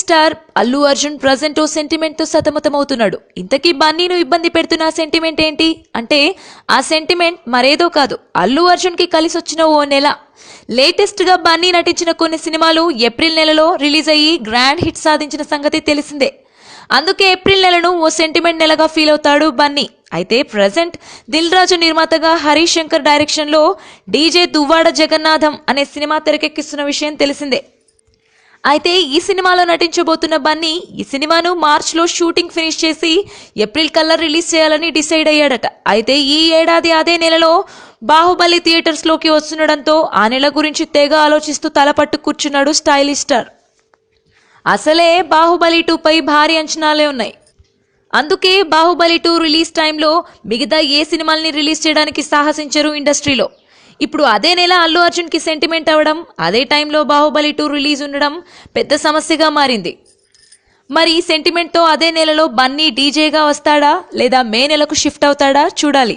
Star Allu Arjun present ఓ సెంటిమెంట్తో సతమతమవుతున్నాడు. ఇంతకీ బన్నీను ఇబ్బంది పెడుతున్న ఆ సెంటిమెంట్ ఏంటి? అంటే ఆ సెంటిమెంట్ మరేదో కాదు. అల్లు అర్జున్కి కలిసి వచ్చిన ఓ నెల. లేటెస్ట్గా బన్నీ నటించిన కొన్ని సినిమాలు ఏప్రిల్ నెలలో రిలీజ్ అయ్యి గ్రాండ్ హిట్ సాధించిన సంగతి తెలిసిందే. అందుకే ఏప్రిల్ నెలను ఓ సెంటిమెంట్ నెలగా ఫీల్ అవుతాడు బన్నీ. అయితే ప్రజెంట్ దిల్ రాజు నిర్మాతగా హరీష్ శంకర్ డైరెక్షన్లో డీజే దువ్వాడ జగన్నాథం అనే సినిమా తెరకెక్కిస్తున్న విషయం తెలిసిందే. అయితే ఈ సినిమాలో నటించబోతున్న బన్నీ ఈ సినిమాను మార్చ్లో షూటింగ్ ఫినిష్ చేసి ఏప్రిల్ కల్లా రిలీజ్ చేయాలని డిసైడ్ అయ్యాడట. అయితే ఈ ఏడాది అదే నెలలో బాహుబలి థియేటర్స్లోకి వస్తుండడంతో ఆ నెల గురించి తెగ ఆలోచిస్తూ తలపట్టు కూర్చున్నాడు స్టైలిష్ స్టార్ అసలే బాహుబలి టూపై భారీ అంచనాలే ఉన్నాయి. అందుకే బాహుబలి టూ రిలీజ్ టైంలో మిగతా ఏ సినిమాల్ని రిలీజ్ చేయడానికి సాహసించరు ఇండస్ట్రీలో. ఇప్పుడు అదే నెల అల్లు అర్జున్కి సెంటిమెంట్ అవ్వడం అదే టైంలో బాహుబలి టూ రిలీజ్ ఉండడం పెద్ద సమస్యగా మారింది. మరి ఈ సెంటిమెంట్తో అదే నెలలో బన్నీ డీజేగా వస్తాడా లేదా మే నెలకు షిఫ్ట్ అవుతాడా చూడాలి.